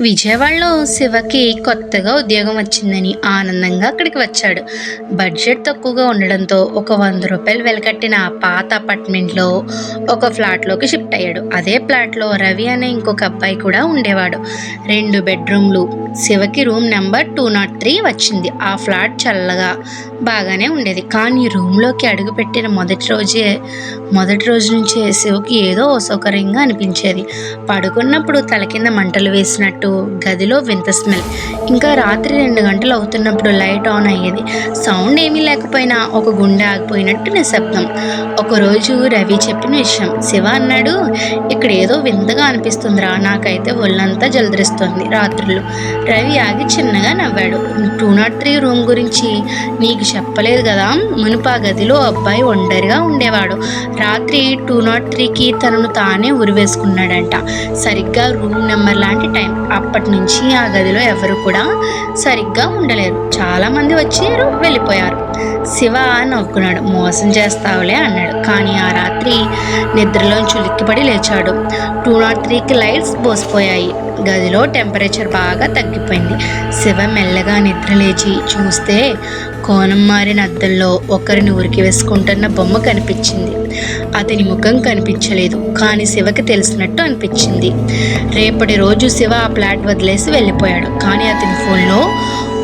విజయవాడలో శివకి కొత్తగా ఉద్యోగం వచ్చిందని ఆనందంగా అక్కడికి వచ్చాడు. బడ్జెట్ తక్కువగా ఉండడంతో ఒక వంద రూపాయలు వెలకట్టిన పాత అపార్ట్మెంట్లో ఒక ఫ్లాట్లోకి షిఫ్ట్ అయ్యాడు. అదే ఫ్లాట్లో రవి అనే ఇంకొక అబ్బాయి కూడా ఉండేవాడు. రెండు బెడ్రూమ్లు శివకి room number two not three వచ్చింది. ఆ ఫ్లాట్ చల్లగా బాగానే ఉండేది. కానీ రూమ్లోకి అడుగుపెట్టిన మొదటి రోజే మొదటి రోజు నుంచే శివకి ఏదో అసౌకర్యంగా అనిపించేది. పడుకున్నప్పుడు తల కింద మంటలు వేసినట్టు గదిలో వింత స్మెల్. ఇంకా రాత్రి రెండు గంటలు అవుతున్నప్పుడు లైట్ ఆన్ అయ్యేది. సౌండ్ ఏమీ లేకపోయినా ఒక గుండె ఆగిపోయినట్టు నిశ్శబ్దం. ఒకరోజు రవి చెప్పిన విషయం. శివ అన్నాడు ఇక్కడ ఏదో వింతగా అనిపిస్తుందిరా. నాకైతే ఒళ్ళంతా జలదరిస్తుంది రాత్రులు. రవి ఆగి చిన్నగా నవ్వాడు. టూ నాట్ త్రీ రూమ్ గురించి నీకు చెప్పలేదు కదా? మునుపా గదిలో అబ్బాయి ఒంటరిగా ఉండేవాడు. రాత్రి టూ నాట్ త్రీకి తనను తానే ఉరివేసుకున్నాడంట. సరిగ్గా రూమ్ నెంబర్ లాంటి టైం. అప్పటి నుంచి ఆ గదిలో ఎవరు కూడా సరిగ్గా ఉండలేరు. చాలామంది వచ్చారు వెళ్ళిపోయారు. శివ నవ్వుకున్నాడు మోసం చేస్తావులే అన్నాడు. కానీ ఆ రాత్రి నిద్రలో చులిక్కిపడి లేచాడు. టూ నాట్ త్రీకి లైట్స్ పోసిపోయాయి గదిలో టెంపరేచర్ బాగా తగ్గిపోయింది. శివ మెల్లగా నిద్ర లేచి చూస్తే కోణం మారిన అద్దంలో ఒకరిని ఉరికి వేసుకుంటున్న బొమ్మ కనిపించింది. అతని ముఖం కనిపించలేదు. కానీ శివకి తెలిసినట్టు అనిపించింది. రేపటి రోజు శివ ఆ ఫ్లాట్ వదిలేసి వెళ్ళిపోయాడు. కానీ అతని ఫోన్లో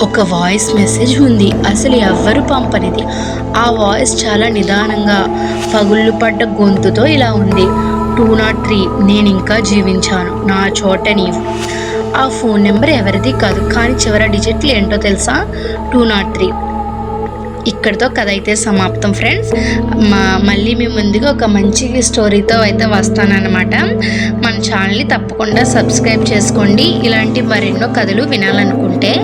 ఒక వాయిస్ మెసేజ్ ఉంది. అసలు ఎవ్వరు పంపనిది. ఆ వాయిస్ చాలా నిదానంగా పగుళ్ళు పడ్డ గొంతుతో ఇలా ఉంది. టూ నాట్ త్రీ నేను ఇంకా జీవించాను. నా చోట నీవు. ఆ ఫోన్ నెంబర్ ఎవరిది కాదు. కానీ చివర డిజిట్లు ఏంటో తెలుసా? Two not three. ఇక్కడితో కథ అయితే సమాప్తం ఫ్రెండ్స్ మా మళ్ళీ మీ ముందుగా ఒక మంచి స్టోరీతో అయితే వస్తానన్నమాట. మన ఛానల్ని తప్పకుండా సబ్స్క్రైబ్ చేసుకోండి. ఇలాంటి మరెన్నో కథలు వినాలనుకుంటే